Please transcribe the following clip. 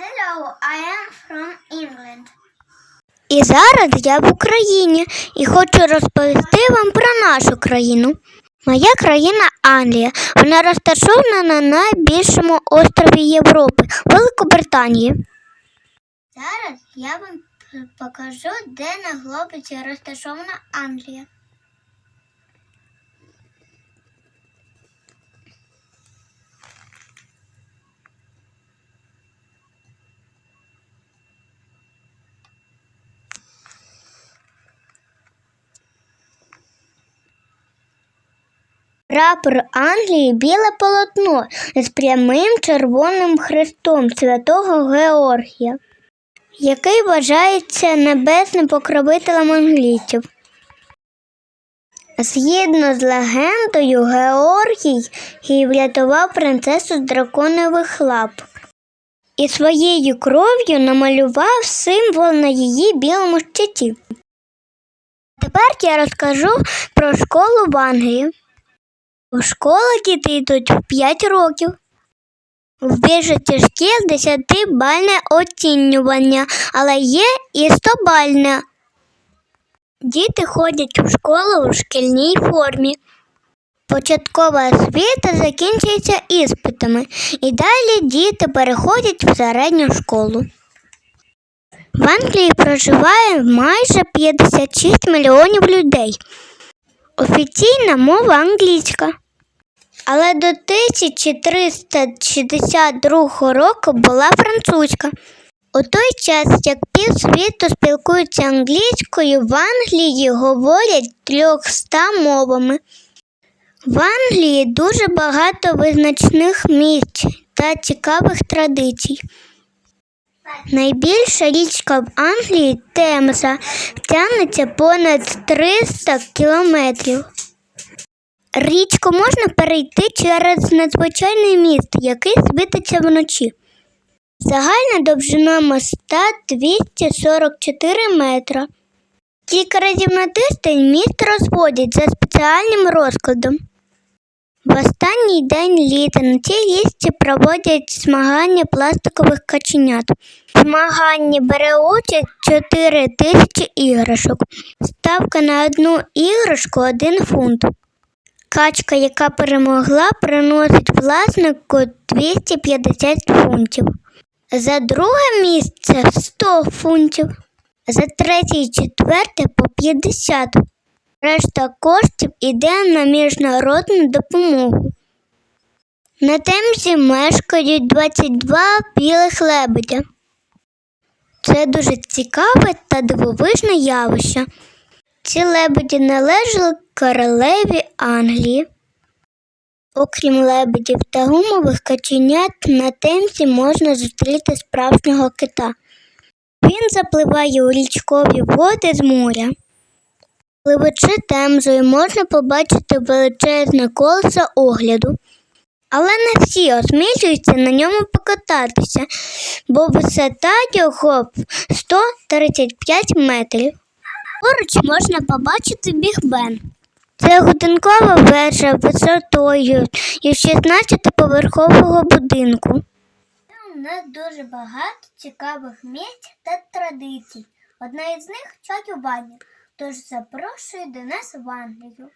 Hello, I am from England. І зараз я в Україні і хочу розповісти вам про нашу країну. Моя країна Англія. Вона розташована на найбільшому острові Європи Великобританії. Зараз я вам покажу, де на глобусі розташована Англія. Прапор Англії біле полотно з прямим червоним хрестом святого Георгія, який вважається небесним покровителем англійців. Згідно з легендою, Георгій врятував принцесу з драконових лап і своєю кров'ю намалював символ на її білому щиті. Тепер я розкажу про школу в Англії. У школу діти йдуть в 5 років. В більшості шкіл 10-бальне оцінювання, але є і 100-бальне. Діти ходять у школу у шкільній формі. Початкова освіта закінчується іспитами, і далі діти переходять в середню школу. В Англії проживає майже 56 мільйонів людей. Офіційна мова англійська. Але до 1362 року була французька. У той час, як півсвіту спілкуються англійською, в Англії говорять трьохста мовами. В Англії дуже багато визначних місць та цікавих традицій. Найбільша річка в Англії Темза тягнеться понад 300 кілометрів. Річку можна перейти через надзвичайний міст, який світиться вночі. Загальна довжина моста 244 метра. Кілька разів на тиждень міст розводять за спеціальним розкладом. В останній день літа на цій лісці проводять змагання пластикових каченят. В змаганні бере участь 4 тисячі іграшок. Ставка на одну іграшку 1 фунт. Качка, яка перемогла, приносить власнику 250 фунтів. За друге місце 100 фунтів. За третє і четверте по 50. Решта коштів іде на міжнародну допомогу. На Темзі мешкають 22 білих лебедя. Це дуже цікаве та дивовижне явище. Ці лебеді належали королеві Англії. Окрім лебедів та гумових каченят, на темзі можна зустріти справжнього кита. Він запливає у річкові води з моря. Пливучи темзою, можна побачити величезне колесо огляду. Але не всі осмілюються на ньому покататися, бо висота його 135 метрів. Поруч можна побачити Біг Бен. Це годинкова вежа висотою і 16-поверхового будинку. У нас дуже багато цікавих місць та традицій. Одна із них чать у бані, Тож запрошую до нас в Англію.